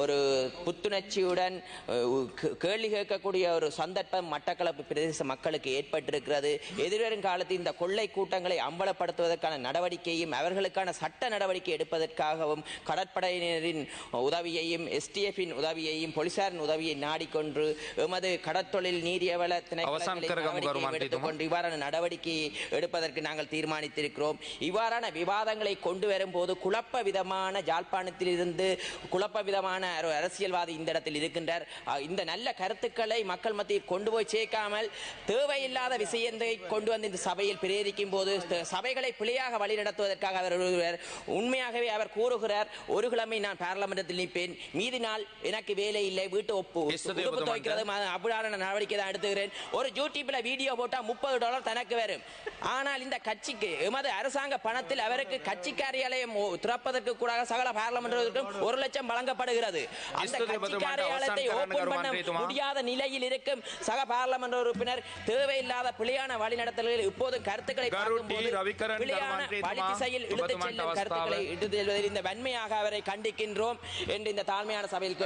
ஒரு புத்துணர்ச்சியுடன் கேள்வி கேட்கக்கூடிய ஒரு சந்தர்ப்பம் மட்டக்களப்பு பிரதேச மக்களுக்கு ஏற்பட்டிருக்கிறது. எதிர்வரும் காலத்தில் இந்த கொள்ளை கூட்டங்களை அம்பலப்படுத்துவதற்கான நடவடிக்கையும் அவர்களுக்கான சட்ட நடவடிக்கை எடுப்பதற்காகவும் கடற்படையினரின் உதவியையும் எஸ்டிஎஃபின் உதவியையும் போலீசாரின் உதவியை நாடிக்கொண்டு எமது கடற்தொழில் நீரியவள எடுத்துக்கொண்டு இவ்வாறான நடவடிக்கையை எடுப்பதற்கு நாங்கள் தீர்மானித்திருக்கிறோம். இவ்வாறான விவாதங்களை கொண்டு வரும்போது குழப்ப விதமான ஜாழ்ப்பாணத்திலிருந்து குழப்ப விதமான ஒரு அரசியல்வாதி இந்த இடத்தில் இருக்கின்றார். இந்த நல்ல கருத்துக்களை மக்கள் மத்தியில் கொண்டு போய் சேர்க்காமல் தேவையில்லாத விஷயத்தை கொண்டு வந்து இந்த சபையில் பிரேரிக்கும் போது சபைகளை பிழையாக வழிநடத்துவதற்காக அவர் வருகிறார் உண்மையாகவே அவர் கூறுகிறார் ஒரு கிழமை நான் பாராளுமன்றத்தில் நிற்பேன். மீதி நாள் எனக்கு வேலை இல்லை. வீட்டு ஒப்பு பதமாட்ட. துவைக்கிறது அப்படியான நடவடிக்கை தான் எடுத்துக்கிறேன். ஒரு யூடியூப்ல வீடியோ போட்டா முப்பது டாலர் தனக்கு வரும். ஆனால் இந்த கட்சிக்கு எமது அரசாங்க பணத்தில் அவருக்கு கட்சி காரியாலயம் திறப்பதற்கு கூட சகல பார்லமெண்ட் ஒரு லட்சம் வழங்கப்படுகிறது. உள்ளது முடியாத நிலையில் இருக்கும் சக பார்லமெண்ட் உறுப்பினர் தேவையில்லாத பிழையான வழிநடத்தல்களில் இப்போது கருத்துக்களை வழிதிசையில் இழுத்துச் செல்லும் கருத்துக்களை இந்த வன்மையாக அவரை கண்டிக்கின்றோம் என்று இந்த தாழ்மையான சபையில்